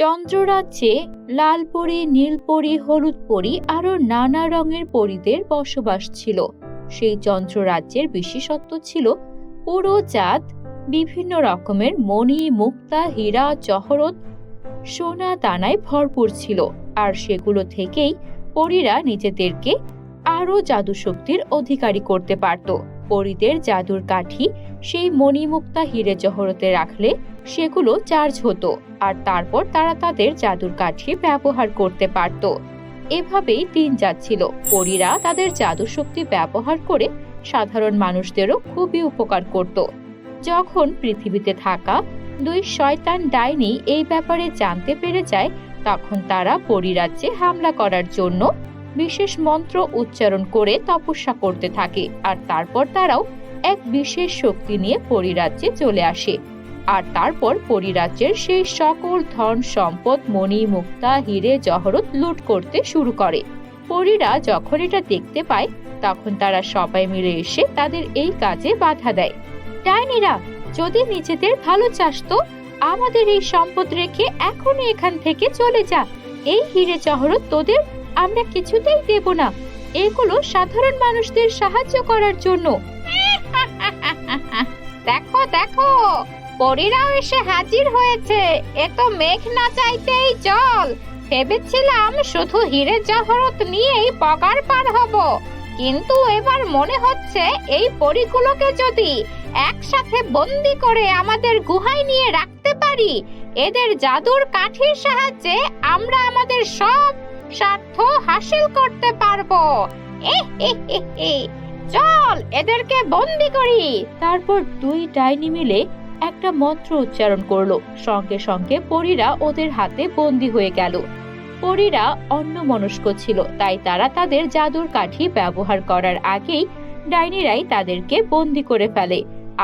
চন্দ্ররাজ্যে লাল পরি নীল পরি হলুদ পরি আরও নানা রঙের পরিদের বসবাস ছিল। সেই চন্দ্ররাজ্যের বিশেষত্ব ছিল পুরো চাঁদ বিভিন্ন রকমের মণি, মুক্তা, হীরা, জহরত, সোনা দানায় ভরপুর ছিল। আর সেগুলো থেকেই পরীরা নিজেদেরকে আরও জাদুশক্তির অধিকারী করতে পারত। পরীদের জাদুর কাঠি সেই মণিমুক্তা হিরে, জহরতে রাখলে সেগুলো চার্জ হতো আর তারপর তারা তাদের জাদুর কাঠি ব্যবহার করতে পারত। এভাবেই দিন যাচ্ছিল। পরীরা তাদের জাদু শক্তি ব্যবহার করে সাধারণ মানুষদেরও খুবই উপকার করত। যখন পৃথিবীতে থাকা দুই শয়তান ডাইনি এই ব্যাপারে জানতে পেরে যায়, তখন তারা পরিরাজ্যে হামলা করার জন্য বিশেষ মন্ত্র উচ্চারণ করে তপস্যা করতে থাকে। আর তারপর তারাও এক বিশেষ শক্তি নিয়ে পরিরাজ্যে চলে আসে। আর তারপর পরিরাজ্যের সেই সকল ধন সম্পদ মণি, মুক্তা, হিরে, জহরত লুট করতে শুরু করে। পরীরা যখন এটা দেখতে পায়, তখন তারা সবাই মিলে এসে তাদের এই কাজে বাধা দেয়। ডাইনিরা যদি নিজেদের ভালো চাস তো, আমাদের এই সম্পদ রেখে এখনই এখান থেকে চলে যা। এই হিরে, জহরত তোদের আমরা কিছুতেই দেব না। এগুলো সাধারণ মানুষদের সাহায্য করার জন্য। দেখো দেখো। পরীরাও এসে হাজির হয়েছে। এ তো মেঘ না চাইতেই জল ভেবেছিলাম শুধু হিরে জহরত নিয়েই পগার পার হব। কিন্তু এবার মনে হচ্ছে এই পরীগুলোকে যদি একসাথে বন্দি করে আমাদের গুহায় নিয়ে রাখতে পারি, এদের জাদুর কাঠির সাহায্যে আমরা আমাদের সব স্বার্থ হাসিল করতে পারব। চল, এদেরকে বন্দি করি। তারপর দুই ডাইনি মিলে একটা মন্ত্র উচ্চারণ করল। সঙ্গে সঙ্গে পরীরা ওদের হাতে বন্দি হয়ে গেল। পরীরা অন্যমনস্ক ছিল, তাই তারা তাদের জাদুর কাঠি ব্যবহার করার আগেই ডাইনিরাই তাদেরকে বন্দি করে ফেলে।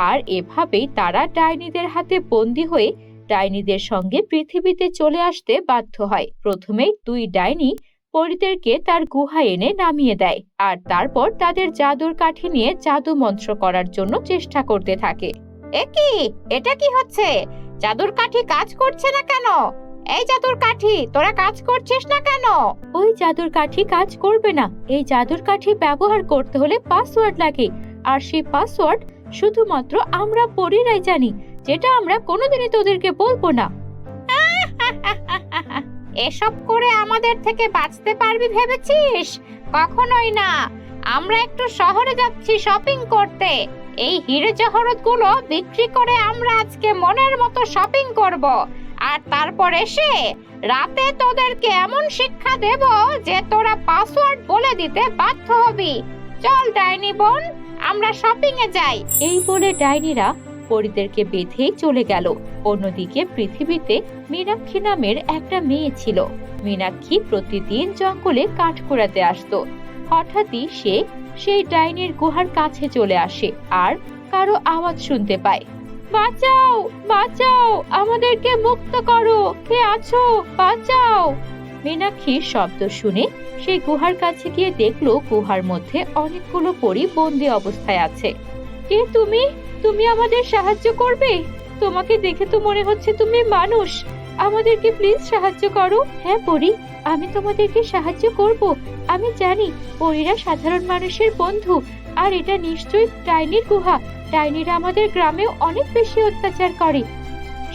আর এভাবেই তারা ডাইনিদের হাতে বন্দি হয়ে ডাইনিদের সঙ্গে পৃথিবীতে চলে আসতে বাধ্য হয়। প্রথমেই দুই ডাইনি পরীদেরকে তার গুহায় এনে নামিয়ে দেয়, আর তারপর তাদের জাদুর কাঠি নিয়ে জাদু মন্ত্র করার জন্য চেষ্টা করতে থাকে। এ কি? এটা কি হচ্ছে? জাদুর কাঠি কাজ করছে না কেন? এই জাদুর কাঠি তোরা কাজ করছিস না কেন? ওই জাদুর কাঠি কাজ করবে না। এই জাদুর কাঠি ব্যবহার করতে হলে পাসওয়ার্ড লাগে। আর সেই পাসওয়ার্ড শুধুমাত্র আমরা পরীরাই জানি যেটা আমরা কোনোদিনই তোদেরকে বলব না। এসব করে আমাদের থেকে বাঁচতে পারবি ভেবেছিস? কখনোই না। আমরা একটু শহরে যাচ্ছি শপিং করতে। এই হিরে জহরতগুলো বিক্রি করে আমরা আজকে মনের মতো শপিং করব। আর তারপর এসে রাতে তোদেরকে এমন শিক্ষা দেব যে তোরা পাসওয়ার্ড বলে দিতে বাধ্য হবি। চল, ডাইনি বোন, আমরা শপিং এ যাই। এই বলে ডাইনিরা পরীদেরকে বেঁধেই চলে গেল। অন্যদিকে পৃথিবীতে মীনাক্ষী নামের একটা মেয়ে ছিল। মীনাক্ষী প্রতিদিন জঙ্গলে কাঠ কুড়াতে আসতো। হঠাৎই সে সেই ডাইনির গুহার কাছে চলে আসে আর কারও আওয়াজ শুনতে পায়। বাঁচাও বাঁচাও, আমাদেরকে মুক্ত করো। কে আছো? বাঁচাও। মীনাক্ষীর শব্দ শুনে সেই গুহার কাছে গিয়ে দেখল গুহার মধ্যে অনেকগুলো পরী বন্দি অবস্থায় আছে। কে তুমি? তুমি আমাদের সাহায্য করবে? তোমাকে দেখে তো মনে হচ্ছে তুমি মানুষ। আমাদেরকে প্লিজ সাহায্য করো। হ্যাঁ পরি, আমি তোমাদেরকে সাহায্য করব। আমি জানি, পরীরা সাধারণ মানুষের বন্ধু, আর এটা নিশ্চয়ই ডাইনির গুহা। ডাইনিরা আমাদের গ্রামেও অনেক বেশি অত্যাচার করে।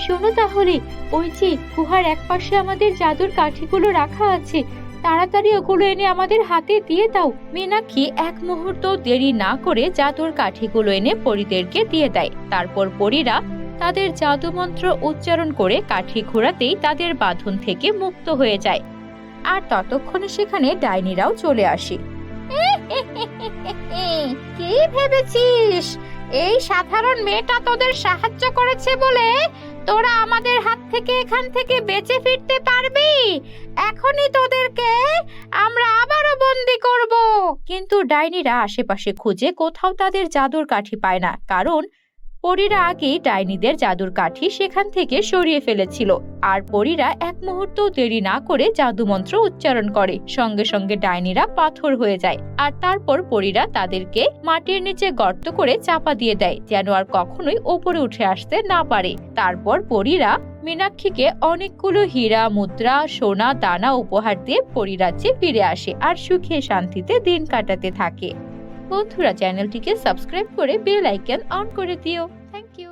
শোনো তাহলে, ওই যে গুহার একপাশে আমাদের জাদুর কাঠিগুলো রাখা আছে, তাড়াতাড়ি ওগুলো এনে আমাদের হাতে দিয়ে দাও। মীনাক্ষী এক মুহূর্ত দেরি না করে জাদুর কাঠিগুলো এনে পরীদেরকে দিয়ে দেয়। তারপর পরীরা তাদের জাদুমন্ত্র উচ্চারণ করে কাঠি ঘোরাতেই তাদের বাঁধন থেকে মুক্ত হয়ে যায়। আর ততক্ষণে সেখানে ডাইনিরাও চলে আসে। কি ভেবেছিস? এই সাধারণ মেয়েটা তোদের সাহায্য করেছে বলে? তোরা আমাদের হাত থেকে এখান থেকে বেঁচে ফিরতে পারবি? এখনই তোদেরকে আমরা আবারও বন্দি করব। কিন্তু ডাইনিরা আশেপাশে খুঁজে কোথাও তাদের জাদুর কাঠি পায় না। কারণ পরীরা আগেই ডাইনিদের জাদুর কাঠি সেখান থেকে সরিয়ে ফেলেছিল। আর পরীরা এক মুহূর্ত দেরি না করে জাদু মন্ত্র উচ্চারণ করে। সঙ্গে সঙ্গে ডাইনিরা পাথর হয়ে যায়। আর তারপর পরীরা তাদেরকে মাটির নিচে গর্ত করে চাপা দিয়ে দেয়, যেন আর কখনোই ওপরে উঠে আসতে না পারে। তারপর পরীরা মীনাক্ষীকে অনেকগুলো হীরা, মুদ্রা, সোনা, দানা উপহার দিয়ে পরিরাজ্যে ফিরে আসে আর সুখে শান্তিতে দিন কাটাতে থাকে। বন্ধুরা চ্যানেলটিকে সাবস্ক্রাইব করে বেল আইকন অন করে দিও। Thank you